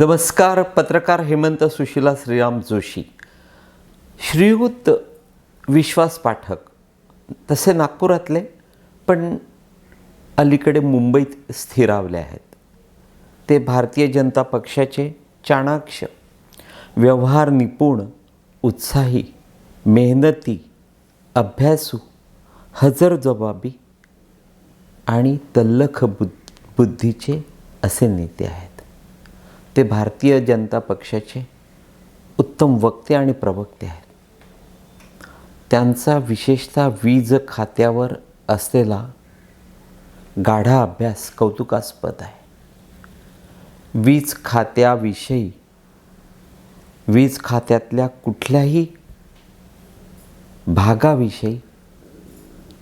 नमस्कार पत्रकार हेमंत सुशीला श्रीराम जोशी. श्रीयुत विश्वास पाठक. तसे नागपुरातले पण अलीकडे मुंबईत स्थिरावले आहेत. ते भारतीय जनता पक्षाचे चाणाक्ष. व्यवहार निपुण उत्साही मेहनती अभ्यासू हजर जबाबी आणि तल्लख बुद्ध बुद्धीचे असे नेते आहेत. ते भारतीय जनता पक्षाचे उत्तम वक्ते आणि प्रवक्ते आहेत. त्यांचा विशेषतः वीज खात्यावर असलेला गाढा अभ्यास कौतुकास्पद आहे. वीज खात्याविषयी वीज खात्यातल्या कुठल्याही भागाविषयी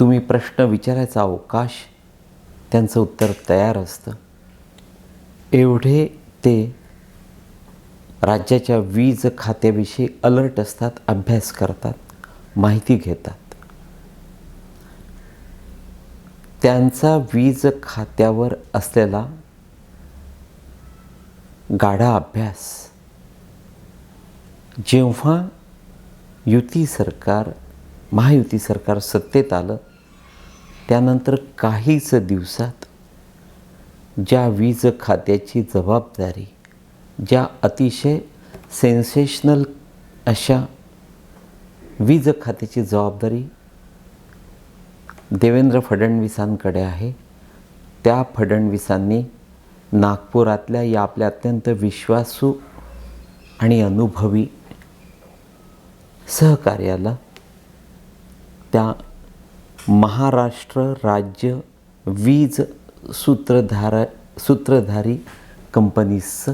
तुम्ही प्रश्न विचारायचा अवकाश त्यांचं उत्तर तयार असतं. एवढे ते राज्याच्या वीज खात्याविषयी अलर्ट असतात अभ्यास करतात माहिती घेतात. त्यांचा वीज खात्यावर असलेला गाढा अभ्यास. जेव्हा युती सरकार महायुती सरकार सत्तेत आलं त्यानंतर काहीच दिवसात ज्या वीज खात्याची जबाबदारी ज्या अतिशय सेन्सेशनल अशा वीज खात्याची जबाबदारी देवेंद्र फडणवीसांकडे आहे त्या फडणवीसांनी नागपुरातल्या या आपल्या अत्यंत विश्वासू आणि अनुभवी सहकार्याला त्या महाराष्ट्र राज्य वीज सूत्रधार सूत्रधारी कंपनीचं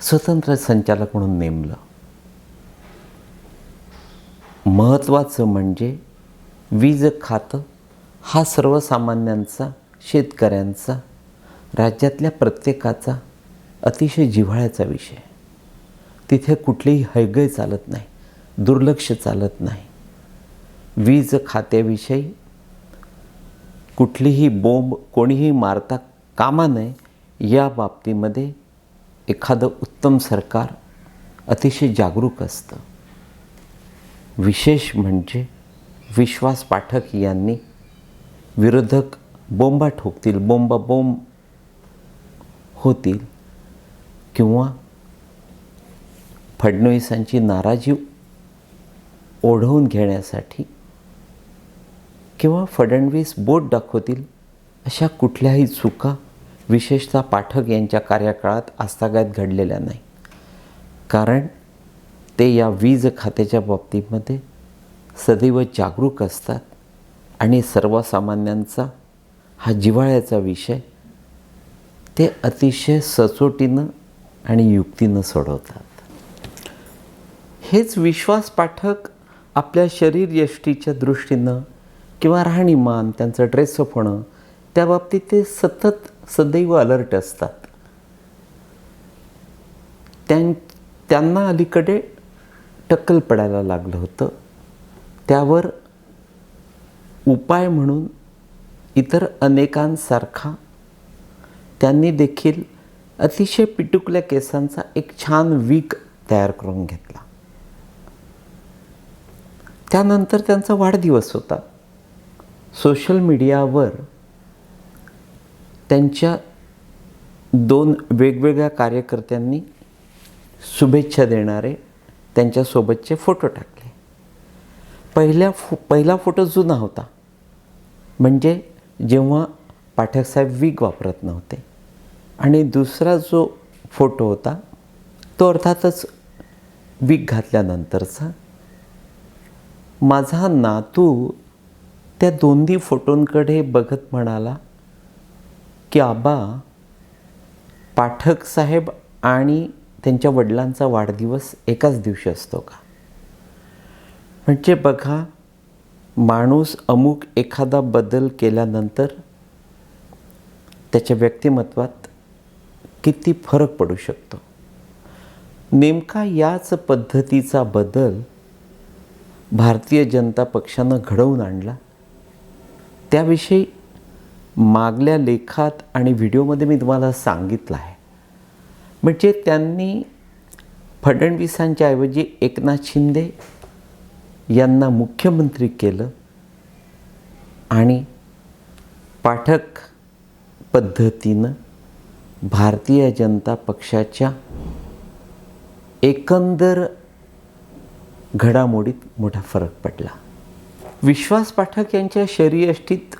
स्वतंत्र संचालक म्हणून नेमलं. महत्त्वाचं म्हणजे वीज खातं हा सर्वसामान्यांचा शेतकऱ्यांचा राज्यातल्या प्रत्येकाचा अतिशय जिव्हाळ्याचा विषय. तिथे कुठलीही हैगय चालत नाही दुर्लक्ष चालत नाही. वीज खात्याविषयी कुठलीही बोंब कोणीही मारता कामा नये या बाबतीमध्ये एखादं उत्तम सरकार अतिशय जागरूक असतं. विशेष म्हणजे विश्वास पाठक यांनी विरोधक बोंबा ठोकतील बोंबा बोंब होतील किंवा फडणवीसांची नाराजी ओढवून घेण्यासाठी किंवा फडणवीस बोट दाखवतील अशा कुठल्याही चुका विशेषतः पाठक यांच्या कार्यकाळात आस्थागायत घडलेल्या नाही. कारण ते या वीज खात्याच्या बाबतीमध्ये सदैव जागरूक असतात आणि सर्वसामान्यांचा हा जिव्हाळ्याचा विषय ते अतिशय सचोटीनं आणि युक्तीनं सोडवतात. हेच विश्वास पाठक आपल्या शरीरयष्टीच्या दृष्टीनं किंवा राहणीमान त्यांचं ड्रेसअप होणं त्या बाबतीत ते सतत सदैव अलर्ट असतात. त्यां त्यांना अलीकडे टक्कल पडायला लागलं होतं. त्यावर उपाय म्हणून इतर अनेकांसारखा त्यांनी देखील अतिशय पिटुकल्या केसांचा एक छान वीक तयार करून घेतला. त्यानंतर त्यांचा वाढदिवस होता. सोशल मीडियावर त्यांच्या दोन वेगवेगळ्या कार्यकर्त्यांनी शुभेच्छा देणारे त्यांच्यासोबतचे फोटो टाकले. पहिल्या फो पहिला फोटो जुना होता. म्हणजे जेव्हा पाठकसाहेब वीग वापरत नव्हते. आणि दुसरा जो फोटो होता तो अर्थातच वीग घातल्यानंतरचा. माझा नातू त्या दोन्ही फोटोंकडे बघत म्हणाला की आबा पाठक साहेब आणि त्यांच्या वडिलांचा वाढदिवस एकाच दिवशी असतो का? म्हणजे बघा माणूस अमुक एखादा बदल केल्यानंतर त्याच्या व्यक्तिमत्वात किती फरक पडू शकतो? नेमका याच पद्धतीचा बदल भारतीय जनता पक्षानं घडवून आणला? त्याविषयी मागल्या लेखात आणि व्हिडिओमध्ये मी तुम्हाला सांगितलं आहे. म्हणजे त्यांनी फडणवीसांच्या ऐवजी एकनाथ शिंदे यांना मुख्यमंत्री केलं आणि पाठक पद्धतीनं भारतीय जनता पक्षाच्या एकंदर घडामोडीत मोठा फरक पडला. विश्वास पाठक यांच्या शरीयष्टीत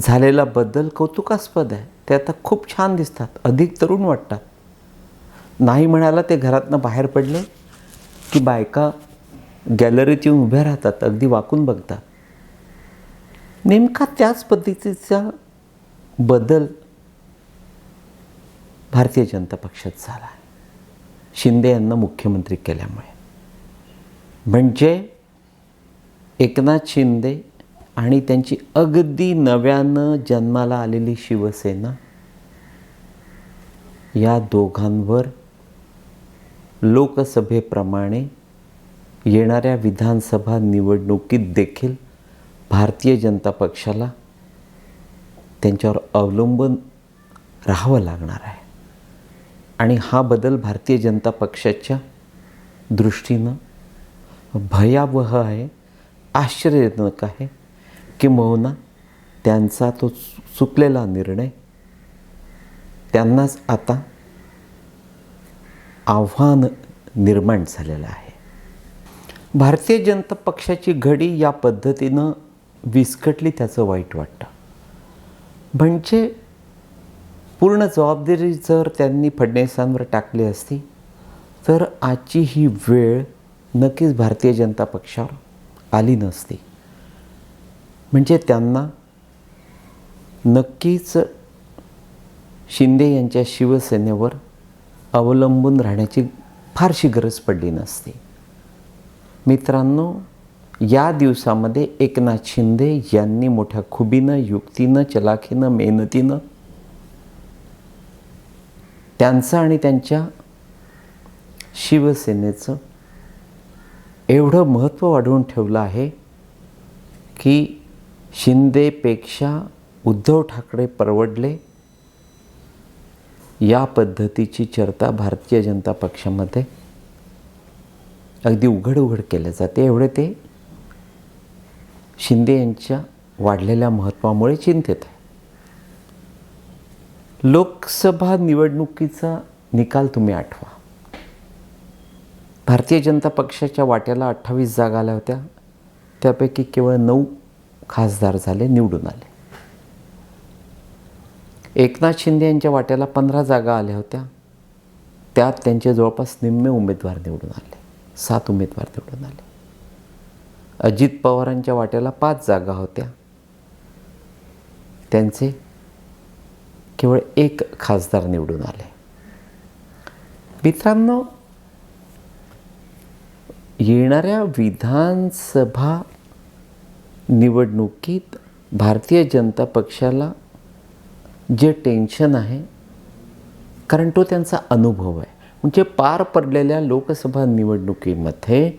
झालेला बदल कौतुकास्पद आहे. ते आता खूप छान दिसतात. अधिक तरुण वाटतात. नाही म्हणाला ते घरातनं बाहेर पडले की बायका गॅलरीत येऊन उभ्या राहतात अगदी वाकून बघतात. नेमका त्याच पद्धतीचा बदल भारतीय जनता पक्षात झाला आहे. शिंदे यांना मुख्यमंत्री केल्यामुळे. म्हणजे एकनाथ शिंदे आणि त्यांची अगदी नव्यानं जन्माला आलेली शिवसेना या दोघांवर लोकसभेप्रमाणे येणाऱ्या विधानसभा निवडणुकीत देखील भारतीय जनता पक्षाला त्यांच्यावर अवलंबून राहावं लागणार आहे. आणि हा बदल भारतीय जनता पक्षाच्या दृष्टीनं भयावह आहे आश्चर्यजनक आहे. किंबहुना त्यांचा तो चुकलेला निर्णय. त्यांनाच आता आव्हान निर्माण झालेलं आहे. भारतीय जनता पक्षाची घडी या पद्धतीनं विस्कटली त्याचं वाईट वाटतं. म्हणजे पूर्ण जबाबदारी जर त्यांनी फडणवीसांवर टाकली असती तर आजची ही वेळ नक्कीच भारतीय जनता पक्षावर आली नसती. म्हणजे त्यांना नक्कीच शिंदे यांच्या शिवसेनेवर अवलंबून राहण्याची फारशी गरज पडली नसती. मित्रांनो या दिवसामध्ये एकनाथ शिंदे यांनी मोठ्या खुबीनं युक्तीनं चलाखीनं मेहनतीनं त्यांचं आणि त्यांच्या शिवसेनेचं एवढं महत्त्व वाढवून ठेवलं आहे की शिंदेपेक्षा उद्धव ठाकरे परवडले या पद्धतीची चर्चा भारतीय जनता पक्षामध्ये अगदी उघड उघड केल्या जाते. एवढे ते शिंदे यांच्या वाढलेल्या महत्त्वामुळे चिंतित आहे. लोकसभा निवडणुकीचा निकाल तुम्ही आठवा. भारतीय जनता पक्षाच्या वाट्याला अठ्ठावीस जागा आल्या होत्या. त्यापैकी केवळ नऊ खासदार झाले निवडून आले. एकनाथ शिंदे यांच्या वाट्याला पंधरा जागा आल्या होत्या. त्यात त्यांचे जवळपास निम्मे उमेदवार निवडून आले. सात उमेदवार निवडून आले. अजित पवारांच्या वाट्याला पाच जागा होत्या. त्यांचे केवळ एक खासदार निवडून आले. मित्रांनो येणाऱ्या विधानसभा निवडणुकीत भारतीय जनता पक्षाला जे टेन्शन आहे कारण तो त्यांचा अनुभव आहे. म्हणजे पार पडलेल्या लोकसभा निवडणुकीमध्ये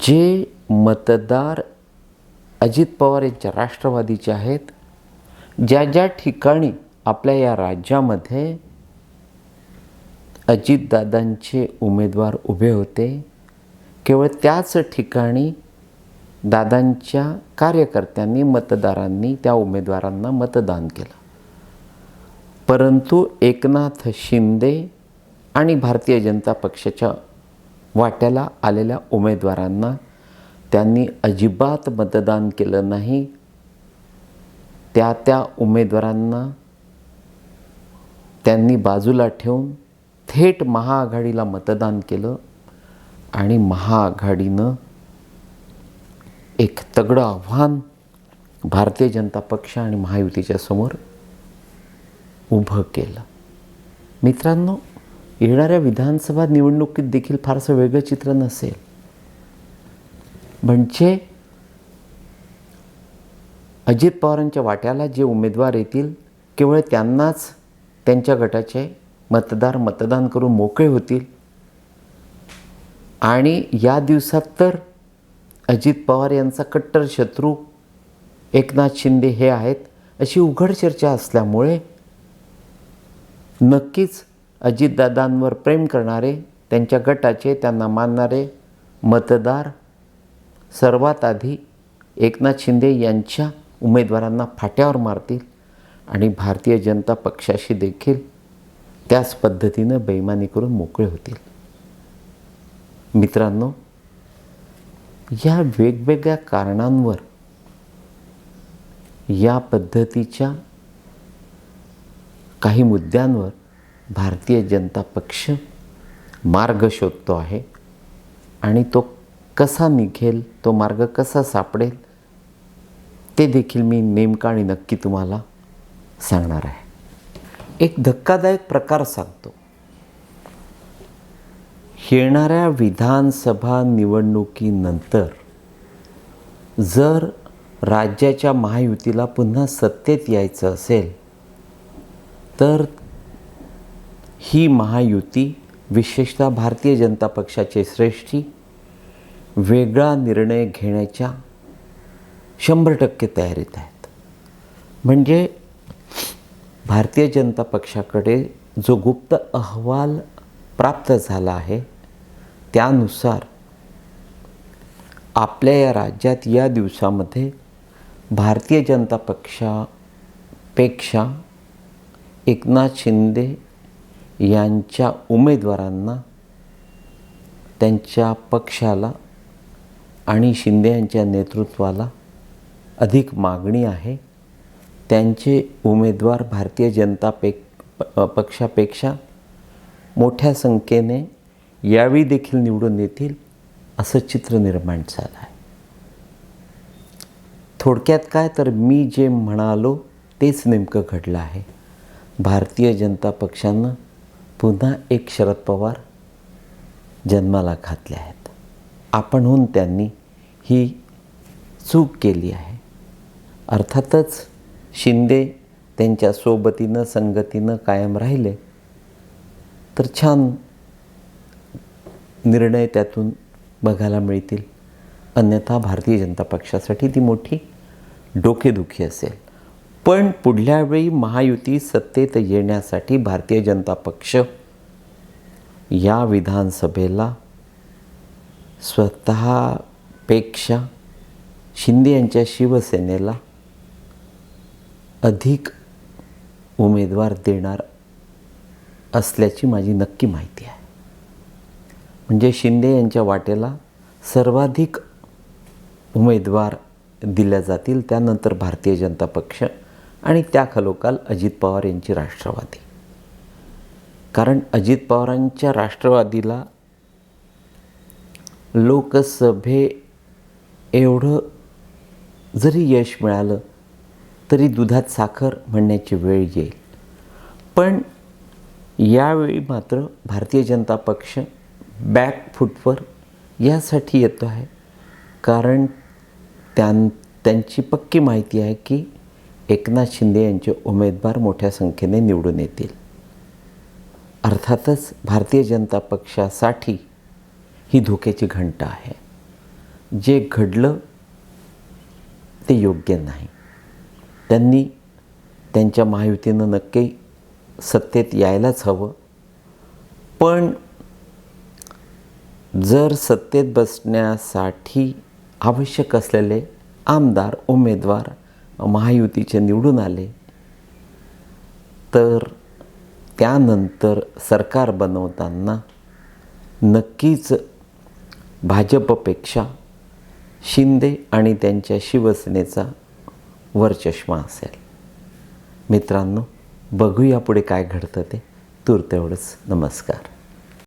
जे मतदार अजित पवार यांच्या राष्ट्रवादीचे आहेत ज्या ज्या ठिकाणी आपल्या या राज्यामध्ये अजितदादांचे उमेदवार उभे होते केवळ त्याच ठिकाणी दादांच्या कार्यकर्त्यांनी मतदारांनी त्या उमेदवारांना मतदान केलं. परंतु एकनाथ शिंदे आणि भारतीय जनता पक्षाच्या वाट्याला आलेल्या उमेदवारांना त्यांनी अजिबात मतदान केलं नाही. त्या त्या उमेदवारांना त्यांनी बाजूला ठेवून थेट महाआघाडीला मतदान केलं. आणि महाआघाडीनं एक तगडं आव्हान भारतीय जनता पक्ष आणि महायुतीच्या समोर उभं केलं. मित्रांनो येणाऱ्या विधानसभा निवडणुकीत देखील फारसं वेगळं चित्र नसेल. म्हणजे अजित पवारांच्या वाट्याला जे उमेदवार येतील केवळ त्यांनाच त्यांच्या गटाचे मतदार मतदान करून मोकळे होतील आणि या दिवसात तर अजित पवार यांचा कट्टर शत्रू एकनाथ शिंदे हे आहेत अशी उघड चर्चा असल्यामुळे नक्कीच अजितदादांवर प्रेम करणारे त्यांच्या गटाचे त्यांना मानणारे मतदार सर्वात आधी एकनाथ शिंदे यांच्या उमेदवारांना फाट्यावर मारतील आणि भारतीय जनता पक्षाशी देखील त्याच पद्धतीनं बेईमानी करून मोकळे होतील. मित्रांनो या वेगवेगळ्या कारणांवर या पद्धतीच्या काही मुद्द्यांवर भारतीय जनता पक्ष मार्ग शोधतो आहे आणि तो कसा निघेल तो मार्ग कसा सापडेल ते देखील मी नेमका आणि नक्की तुम्हाला सांगणार आहे. एक धक्कादायक प्रकार सांगतो. येणाऱ्या विधानसभा निवडणुकीनंतर जर राज्याच्या महायुतीला पुन्हा सत्तेत यायचं असेल तर ही महायुती विशेषतः भारतीय जनता पक्षाचे श्रेष्ठी वेगळा निर्णय घेण्याच्या शंभर टक्के तयारीत आहेत. म्हणजे भारतीय जनता पक्षाकडे जो गुप्त अहवाल प्राप्त झाला आहे त्यानुसार आपल्या या राज्यात या दिवसामध्ये भारतीय जनता पक्षापेक्षा एकनाथ शिंदे यांच्या उमेदवारांना त्यांच्या पक्षाला आणि शिंदे यांच्या नेतृत्वाला अधिक मागणी आहे. त्यांचे उमेदवार भारतीय जनता पे पक्षापेक्षा मोठ्या संख्येने यावेळी देखील निवडून येतील असं चित्र निर्माण झालं आहे. थोडक्यात काय? तर मी जे म्हणालो तेच नेमकं घडलं आहे. भारतीय जनता पक्षानं पुन्हा एक शरद पवार जन्माला घातले आहेत. आपणहून त्यांनी ही चूक केली आहे. अर्थातच शिंदे त्यांच्या सोबतीनं संगतीनं कायम राहिले. तर छान निर्णय त्यातून बघायला मिळतील. अन्यथा भारतीय जनता पक्षासाठी ती मोठी डोकेदुखी असेल. पण पुढल्या वेळी महायुती सत्तेत येण्यासाठी भारतीय जनता पक्ष या विधानसभेला स्वतःपेक्षा शिंदे यांच्या शिवसेनेला अधिक उमेदवार देणार असल्याची माझी नक्की माहिती आहे. म्हणजे शिंदे यांच्या वाटेला सर्वाधिक उमेदवार दिल्या जातील त्यानंतर भारतीय जनता पक्ष आणि त्याखालोखाल अजित पवार यांची राष्ट्रवादी. कारण अजित पवारांच्या राष्ट्रवादीला लोकसभे एवढं जरी यश मिळालं तरी दुधात साखर म्हणण्याची वेळ येईल. पण यावेळी मात्र भारतीय जनता पक्ष बॅक फुटवर यासाठी येतो आहे. कारण त्यां त्यांची पक्की माहिती आहे की एकनाथ शिंदे यांचे उमेदवार मोठ्या संख्येने निवडून येतील. अर्थातच भारतीय जनता पक्षासाठी ही धोक्याची घंटा आहे. जे घडलं ते योग्य नाही. त्यांनी त्यांच्या महायुतीनं नक्की सत्तेत यायलाच हवं. पण जर सत्तेत बसण्यासाठी आवश्यक असलेले आमदार उमेदवार महायुतीचे निवडून आले तर त्यानंतर सरकार बनवताना नक्कीच भाजपपेक्षा शिंदे आणि त्यांच्या शिवसेनेचा वरचष्मा असेल. मित्रांनो बघूया पुढे काय घडतं ते. तूर तेवढंच नमस्कार.